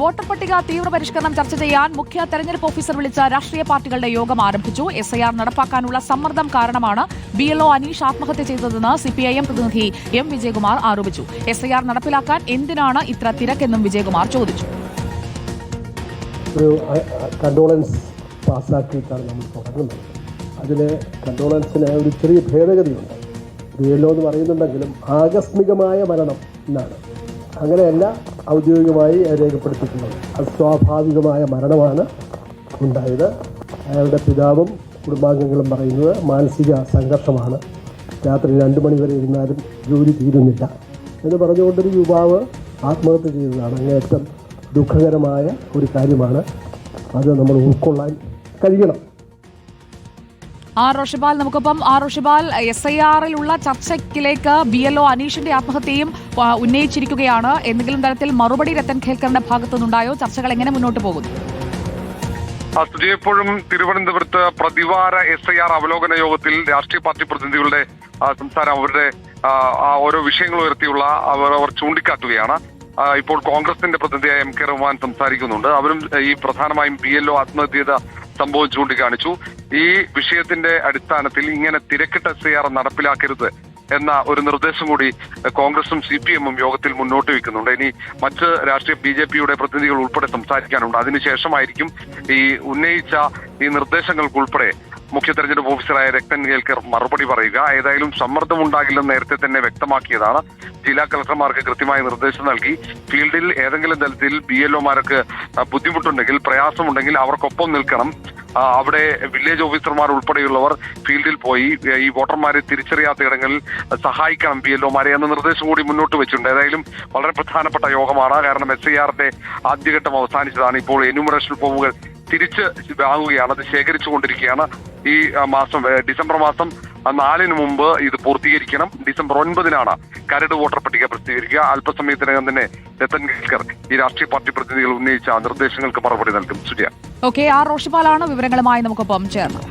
Voter പട്ടിക തീവ്രപരിഷ്കരണം ചർച്ച ചെയ്യാൻ മുഖ്യ തെരഞ്ഞെടുപ്പ് ഓഫീസർ വിളിച്ച രാഷ്ട്രീയ പാർട്ടികളുടെ യോഗം ആരംഭിച്ചു. എസ് ഐ ആർ നടപ്പാക്കാനുള്ള സമ്മർദ്ദം കാരണമാണ് ബി എൽ ഒ അനീഷ് ആത്മഹത്യ ചെയ്തതെന്ന് സിപിഐഎം പ്രതിനിധി എം വിജയകുമാർ ആരോപിച്ചു. എസ് ഐ ആർ നടപ്പിലാക്കാൻ എന്തിനാണ് ഇത്ര തിരക്കെന്നും വിജയകുമാർ ചോദിച്ചു. ഒരു കണ്ടോളൻസ് പാസ്സാക്കിയിട്ടാണ് നമ്മൾ തുടങ്ങുന്നത് അതിൽ കണ്ടോളൻസിന് ഒരു ചെറിയ ഭേദഗതിയുണ്ട്. ബിഎൽഒ എന്ന് പറയുന്നുണ്ടെങ്കിലും ആകസ്മികമായ മരണം എന്നാണ്. അങ്ങനെയല്ല ഔദ്യോഗികമായി രേഖപ്പെടുത്തിയിട്ടുള്ളത്. അസ്വാഭാവികമായ മരണമാണ് ഉണ്ടായത്. അയാളുടെ പിതാവും കുടുംബാംഗങ്ങളും പറയുന്നത് മാനസിക സംഘർഷമാണ്. രാത്രി രണ്ട് മണി വരെ ഇരുന്നാലും ജോലി തീരുന്നില്ല എന്ന് പറഞ്ഞുകൊണ്ടൊരു യുവാവ് ആത്മഹത്യ ചെയ്തതാണ്. അങ്ങേറ്റം ദുഃഖകരമായ ഒരു കാര്യമാണ്. അത് നമ്മൾ ഉൾക്കൊള്ളാൻ കഴിയണം. ആർ റോഷിബാൽ നമുക്കൊപ്പം. ആർ റോഷിബാൽ എസ് ഐ ആറിലുള്ള ചർച്ചയ്ക്കിലേക്ക് ബി എൽ ഒ അനീഷിന്റെ ആത്മഹത്യയും ഉന്നയിച്ചിരിക്കുകയാണ്. എന്തെങ്കിലും തരത്തിൽ മറുപടി രത്തൻ ഖേൽക്കറിന്റെ ഭാഗത്തുനിന്നുണ്ടായോ? ചർച്ചകൾ എങ്ങനെ മുന്നോട്ട് പോകുന്നു? സ്ഥിതിയെപ്പോഴും തിരുവനന്തപുരത്ത് പ്രതിവാര എസ് ഐ ആർ അവലോകന യോഗത്തിൽ രാഷ്ട്രീയ പാർട്ടി പ്രതിനിധികളുടെ സംസാരം അവരുടെ ഓരോ വിഷയങ്ങൾ ഉയർത്തിയുള്ള അവർ അവർ ചൂണ്ടിക്കാട്ടുകയാണ്. ഇപ്പോൾ കോൺഗ്രസിന്റെ പ്രതിനിധിയായ എം കെ റഹ്മാൻ സംസാരിക്കുന്നുണ്ട്. അവരും ഈ പ്രധാനമായും ബി എൽ ഒ സംഭവം ചൂണ്ടിക്കാണിച്ചു. ഈ വിഷയത്തിന്റെ അടിസ്ഥാനത്തിൽ ഇങ്ങനെ തിരക്കിട്ട എസ് ആർ നടപ്പിലാക്കരുത് എന്ന ഒരു നിർദ്ദേശം കൂടി കോൺഗ്രസും സി പി എമ്മും യോഗത്തിൽ മുന്നോട്ട് വെക്കുന്നുണ്ട്. ഇനി മറ്റ് രാഷ്ട്രീയ ബി ജെ പിയുടെ പ്രതിനിധികൾ ഉൾപ്പെടെ സംസാരിക്കാനുണ്ട്. അതിനുശേഷമായിരിക്കും ഈ ഉന്നയിച്ച ഈ നിർദ്ദേശങ്ങൾക്കുൾപ്പെടെ മുഖ്യ തെരഞ്ഞെടുപ്പ് ഓഫീസറായ രക്തൻ കേൽക്കർ മറുപടി പറയുക ഏതായാലും സമ്മർദ്ദമുണ്ടാകില്ലെന്ന് നേരത്തെ തന്നെ വ്യക്തമാക്കിയതാണ്. ജില്ലാ കളക്ടർമാർക്ക് കൃത്യമായ നിർദ്ദേശം നൽകി. ഫീൽഡിൽ ഏതെങ്കിലും തരത്തിൽ ബി എൽ ഒമാർക്ക് ബുദ്ധിമുട്ടുണ്ടെങ്കിൽ പ്രയാസമുണ്ടെങ്കിൽ അവർക്കൊപ്പം നിൽക്കണം. അവിടെ വില്ലേജ് ഓഫീസർമാർ ഉൾപ്പെടെയുള്ളവർ ഫീൽഡിൽ പോയി ഈ വോട്ടർമാരെ തിരിച്ചറിയാത്ത ഇടങ്ങളിൽ സഹായിക്കണം പി എൽ ഒമാരെ എന്ന നിർദ്ദേശം കൂടി മുന്നോട്ട് വെച്ചിട്ടുണ്ട്. ഏതായാലും വളരെ പ്രധാനപ്പെട്ട യോഗമാണ്. കാരണം എസ് ഐ ആറിന്റെ ആദ്യഘട്ടം അവസാനിച്ചതാണ്. ഇപ്പോൾ എന്യൂമറേഷൻ ഫോമുകൾ തിരിച്ച് വാങ്ങുകയാണ്. അത് ശേഖരിച്ചുകൊണ്ടിരിക്കുകയാണ്. ഈ മാസം ഡിസംബർ മാസം ആ, നാലിന് മുമ്പ് ഇത് പൂർത്തീകരിക്കണം. ഡിസംബർ ഒൻപതിനാണ് കരട് വോട്ടർ പട്ടിക പ്രസിദ്ധീകരിക്കുക. അല്പസമയത്തിനകം തന്നെ രത്തൻ ഗഡ്കർ ഈ രാഷ്ട്രീയ പാർട്ടി പ്രതിനിധികൾ ഉന്നയിച്ച നിർദ്ദേശങ്ങൾക്ക് മറുപടി നൽകും. സുജയ. ഓക്കെ ആർ റോഷിപാലാണ് വിവരങ്ങളുമായി നമുക്കൊപ്പം ചേർന്നത്.